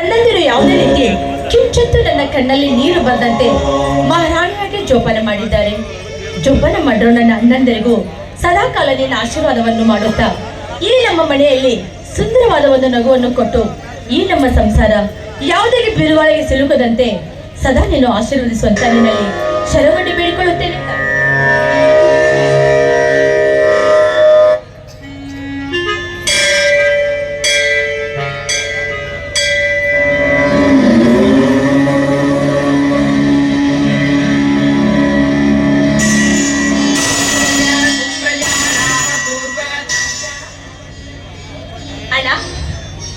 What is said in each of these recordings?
ಅಣ್ಣಂದಿರು ಯಾವುದೇ ರೀತಿ ಕಿಚ್ಚೆತ್ತು ನನ್ನ ಕಣ್ಣಲ್ಲಿ ನೀರು ಬಂದಂತೆ ಮಹಾರಾಣಿಯಾಗಿ ಜೋಪಾನ ಮಾಡಿದ್ದಾರೆ. ಜೋಪಾನ ಮಾಡಿರೋ ನನ್ನ ಅಣ್ಣಂದಿರಿಗೂ ಸದಾಕಾಲ ನಿನ್ನ ಆಶೀರ್ವಾದವನ್ನು ಮಾಡುತ್ತಾ ಈ ನಮ್ಮ ಮನೆಯಲ್ಲಿ ಸುಂದರವಾದ ಒಂದು ನಗುವನ್ನು ಕೊಟ್ಟು, ಈ ನಮ್ಮ ಸಂಸಾರ ಯಾವುದೇ ಬಿರುಗಾಳಿಗೆ ಸಿಲುಕದಂತೆ ಸದಾ ನೀನು ಆಶೀರ್ವದಿಸುವಂತ ನಿನ್ನಲ್ಲಿ ಶರವಣಿ ಬೇಡಿಕೊಳ್ಳುತ್ತೇನೆ.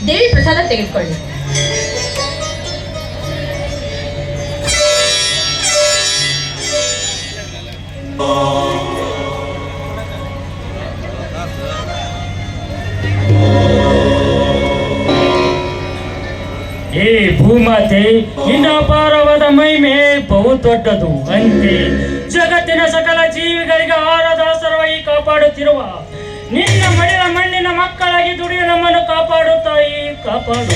ದೇವಿ ಪ್ರಸಾದ ತೆಗೆದುಕೊಳ್ಳಿ. ಏ ಭೂಮಾತೆ ಅಪಾರವಾದ ಮಹಿಮೆ ಬಹು ದೊಡ್ಡದು, ಅಂತೆ. ಜಗತ್ತಿನ ಸಕಲ ಜೀವಿಗಳಿಗೆ ಈ ಕಾಪಾಡುತ್ತಿರುವ ನಿನ್ನ ಮಡಿಲ ಮಣ್ಣಿನ ಮಕ್ಕಳಾಗಿ ದುಡಿಯು ನಮ್ಮನ್ನು ಕಾಪಾಡು ತಾಯಿ ಕಾಪಾಡು.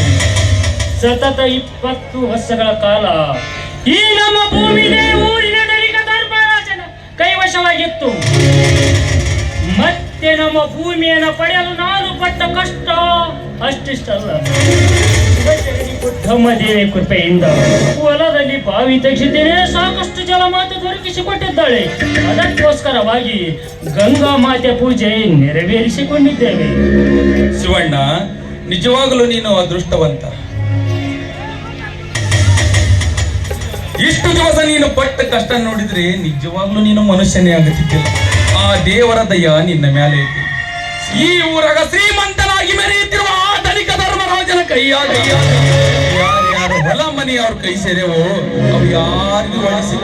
ಸತತ ಇಪ್ಪತ್ತು ವರ್ಷಗಳ ಕಾಲ ಈ ನಮ್ಮ ಭೂಮಿಗೆ ಊರಿನ ದಲಿತ ಕೈವಶವಾಗಿತ್ತು. ಮತ್ತೆ ನಮ್ಮ ಭೂಮಿಯನ್ನು ಪಡೆಯಲು ನಾನು ಪಟ್ಟ ಕಷ್ಟ ಅಷ್ಟಿಷ್ಟಲ್ಲ. ಬುದ್ಧಮ್ಮ ಕೃಪೆಯಿಂದ ಹೊಲದಲ್ಲಿ ಬಾವಿ ತೆಗೆಸಿದ್ದೇನೆ, ಸಾಕಷ್ಟು ಜಲ ಮಾತೆ ದೊರಕಿಸಿಕೊಟ್ಟಿದ್ದಾಳೆ. ಅದಕ್ಕೋಸ್ಕರವಾಗಿ ಗಂಗಾ ಮಾತೆ ಪೂಜೆ ನೆರವೇರಿಸಿಕೊಂಡಿದ್ದೇವೆ. ಶಿವಣ್ಣ, ನಿಜವಾಗಲೂ ನೀನು ಅದೃಷ್ಟವಂತ. ಇಷ್ಟು ದಿವಸ ನೀನು ಪಟ್ಟ ಕಷ್ಟ ನೋಡಿದ್ರೆ ನಿಜವಾಗ್ಲೂ ನೀನು ಮನುಷ್ಯನೇ ಆಗುತ್ತಿದ್ದಿಲ್ಲ ಆ ದೇವರ ದಯ ನಿನ್ನ ಮೇಲೆ ಐತಿ. ಈ ಊರಾಗ ಶ್ರೀಮಂತನಾಗಿ ಮೆರೆಯುತ್ತಿರುವ ಆ ಧನಿಕ ಧರ್ಮರಾಜನ ಕೈಯಾಗ ಹೊಲ ಮನೆ ಅವ್ರ ಕೈ ಸೇರೆವು ಅವು ಯಾರಿಗೂ ಒಳಸಿ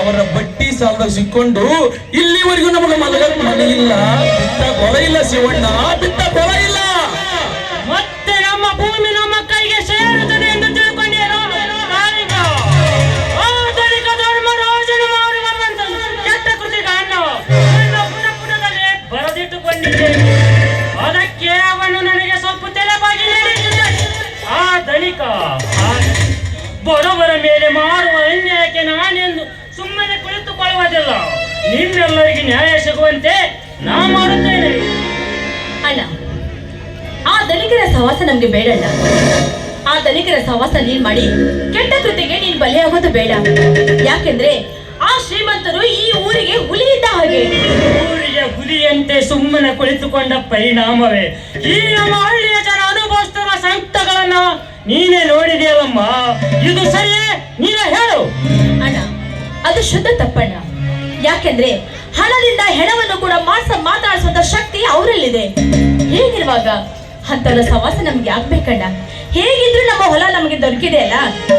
ಅವರ ಬಟ್ಟಿ ಸಾಲದ ಸಿಕ್ಕೊಂಡು, ಇಲ್ಲಿವರೆಗೂ ನಮಗೆ ಮಲಗ ಮನೆ ಇಲ್ಲ. ಬಿಟ್ಟ ಕೊಲ ಇಲ್ಲ ಶಿವಣ್ಣ, ಬಿಟ್ಟ ಕೊಲ ಇಲ್ಲ. ಮತ್ತೆ ನಮ್ಮ ಭೂಮಿ ನಮ್ಮ ಕೈಗೆ ಸೇರುತ್ತದೆ ಎಂದು ತಿಳ್ಕೊಂಡಿರೋ ನಾನೀಗ ಆ ಬಡವರ ಮೇಲೆ ಮಾಡುವ ಅನ್ಯಾಯಕ್ಕೆ ನಾನೆಂದು ಸುಮ್ಮನೆ ಕುಳಿತುಕೊಳ್ಳುವುದಿಲ್ಲ. ನಿಮ್ಮೆಲ್ಲರಿಗೆ ನ್ಯಾಯ ಸಿಗುವಂತೆ ನಾ ಮಾಡುತ್ತೇನೆ. ಅಲ್ಲ ಆ ಧನಿಕರ ಸಹವಾಸ ನಮ್ಗೆ ಬೇಡಲ್ಲ ಆ ಧನಿಕರ ಸಹವಾಸ ನೀನ್ ಮಾಡಿ ಕೆಟ್ಟ ಕೃತಿಗೆ ನೀನ್ ಬಲಿಯಾಗೋದು ಬೇಡ. ಯಾಕೆಂದ್ರೆ ಆ ಶ್ರೀಮಂತರು ಈ ಊರಿಗೆ ಹುಲಿ ಇದ್ದ ಹಾಗೆ. ಊರಿಗೆ ಹುಲಿಯಂತೆ ಸುಮ್ಮನೆ ಕುಳಿತುಕೊಂಡ ಪರಿಣಾಮವೇ. ಈ ನಮ್ಮ ಹಳ್ಳಿಯ ನೀನೇ ನೋಡಿದೆಯಲ್ಲಮ್ಮ? ಇದು ಸರಿಯೇ ನೀನೇ ಹೇಳು. ಅಣ್ಣ, ಅದು ಶುದ್ಧ ತಪ್ಪಣ್ಣ. ಯಾಕೆಂದ್ರೆ ಹಣದಿಂದ ಹೆಣವನ್ನು ಕೂಡ ಮಾಸ ಮಾತಾಡಿಸುವಂತ ಶಕ್ತಿ ಅವರಲ್ಲಿದೆ. ಹೇಗಿರುವಾಗ ಅಂತವರ ಸವಾಸ ನಮ್ಗೆ ಆಗ್ಬೇಕಣ್ಣ. ಹೇಗಿದ್ರು ನಮ್ಮ ಹೊಲ ನಮಗೆ ದೊರಕಿದೆ ಅಲ್ಲ?